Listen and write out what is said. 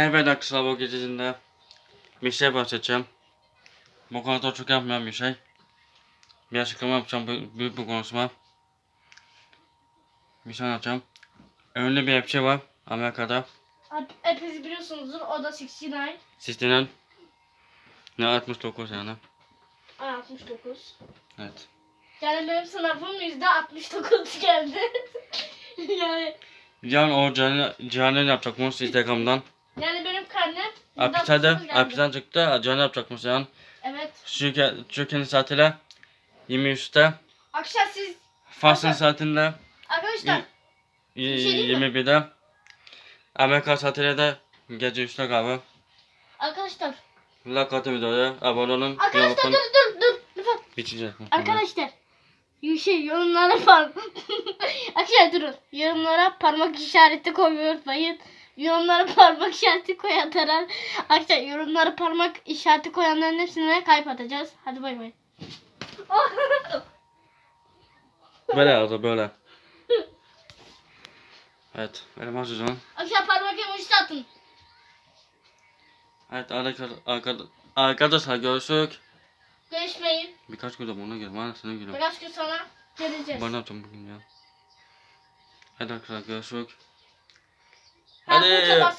Evet arkadaşlar bu gecesinde bir şey bahsedeceğim. Bu konuda çok yapmayan bir şey. Bir açıklama yapacağım, bu- büyük bir konuşma. Bir şey anlatacağım. Ünlü bir rapçi var Amerika'da. Hep- Hepiniz biliyorsunuzdur. O da 69. Sistinen. Ne 69 yani. Ay 69. Evet. Yani benim sınavım yüzde 69 geldi. yani Can o canlı yapacakmış Instagram'dan. Yani benim karnem Hapishanede, 69 geldi. hapisten çıktı, canlı yapacakmış yani. Evet. Türkiye, Türkiye'nin saatiyle 23'te. Akşam siz Fas'ın saatinde arkadaşlar y- şey diyeyim mi? 21'de. Amerika saatiyle de gece 3'te galiba. arkadaşlar Like atın videoya, abone olun. arkadaşlar dur dur dur lütfen Bitince. arkadaşlar şey yorumlara parmak arkadaşlar durun yorumlara parmak işareti koymayı unutmayın yorumlara parmak işareti koyanlara arkadaşlar yorumlara parmak işareti koyanların hepsine kalp atacağız hadi bay bay Böyle yazdı böyle. Evet, benim hazırım. arkadaşlar parmak emojisi atın Evet arkadaşlar, arkadaşlar, arkadaşlar görüşürüz. görüşmeyin Birkaç gün de buna girelim, anasını girelim. birkaç gün sonra geleceğiz ne yapacağım bugün ya? Hadi arkadaşlar görüşürüz. Aduh.